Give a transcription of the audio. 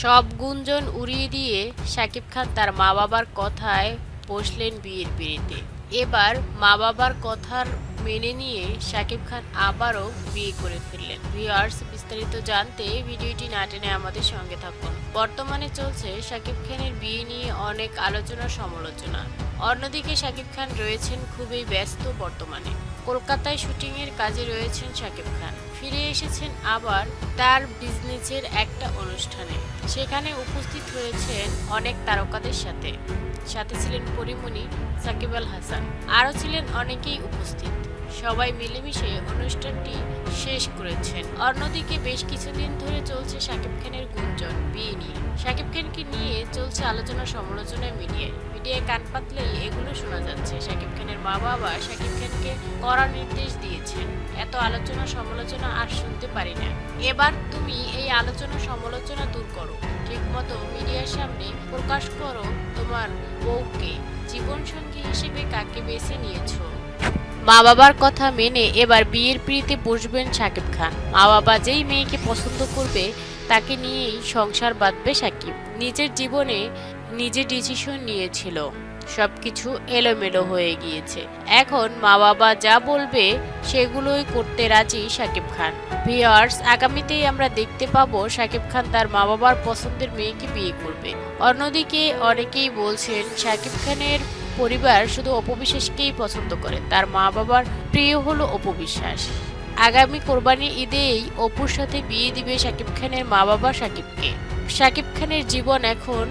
সব গুঞ্জন উড়িয়ে দিয়ে শাকিব খান তার মা বাবার কথায় বসলেন বিয়ের পিড়িতে। এবার মা বাবার কথার মেনে নিয়ে শাকিব খান আবারও বিয়ে করে ফেললেন। ভিউয়ার্স, বিস্তারিত জানতে ভিডিওটি না টেনে আমাদের সঙ্গে থাকুন। বর্তমানে চলছে শাকিব খানের বিয়ে নিয়ে অনেক আলোচনা, সমালোচনা। অন্যদিকে শাকিব খান রয়েছেন খুবই ব্যস্ত বর্তমানে। কলকাতায় শুটিংয়ের কাজে রয়েছেন শাকিব খান। ফিরে এসেছেন আবার তার বিজনেসের একটা অনুষ্ঠানে। সেখানে উপস্থিত হয়েছেন অনেক তারকাদের সাথে। সাথে ছিলেন পরিমণি, সাকিব আল হাসান। আরও ছিলেন অনেকেই উপস্থিত। সবাই মিলেমিশে অনুষ্ঠানটি শেষ করেছেন। অন্যদিকে বেশ কিছুদিন ধরে চলছে শাকিব খানের গুঞ্জন, বিয়ে নিয়ে। শাকিব খানকে নিয়ে চলছে আলোচনা, সমালোচনা মিডিয়ায়। মিডিয়ায় কান পাতলেই এগুলো শোনা যাচ্ছে। শাকিব খানের মা বাবা শাকিব খানকে কড়া নির্দেশ দিয়েছেন। এত আলোচনা, সমালোচনা আর শুনতে পারি না। এবার তুমি এই আলোচনা, সমালোচনা দূর করো। ঠিকমতো মিডিয়ার সামনে প্রকাশ করো তোমার বউকে। জীবনসঙ্গী হিসেবে কাকে বেছে নিয়েছো? মা বাবার কথা মেনে এবার বিয়ের পিড়িতে বসবেন সাকিব খান। মা বাবা যেই মেয়েকে পছন্দ করবে, তাকে নিয়েই সংসার বাঁধবে সাকিব। নিজের জীবনে নিজে ডিসিশন নিয়েছিল। সবকিছু এলোমেলো হয়ে গিয়েছে। এখন মা বাবা যা বলবে, সেগুলোই করতে রাজি শাকিব খান। ভিওয়ার্স আগামীতেই আমরা দেখতে পাবো শাকিব খান তার মা বাবার পছন্দের মেয়েকে বিয়ে করবে। অন্যদিকে অনেকেই বলছেন শাকিব খানের পরিবার শুধু অপবিশ্বাসকেই পছন্দ করে, তার মা বাবার প্রিয় হলো অপবিশ্বাস আগামী কোরবানি ঈদেই অপুর সাথে বিয়ে দিবে শাকিব খানের মা বাবা শাকিবকে শাকিব খানের জীবন এখন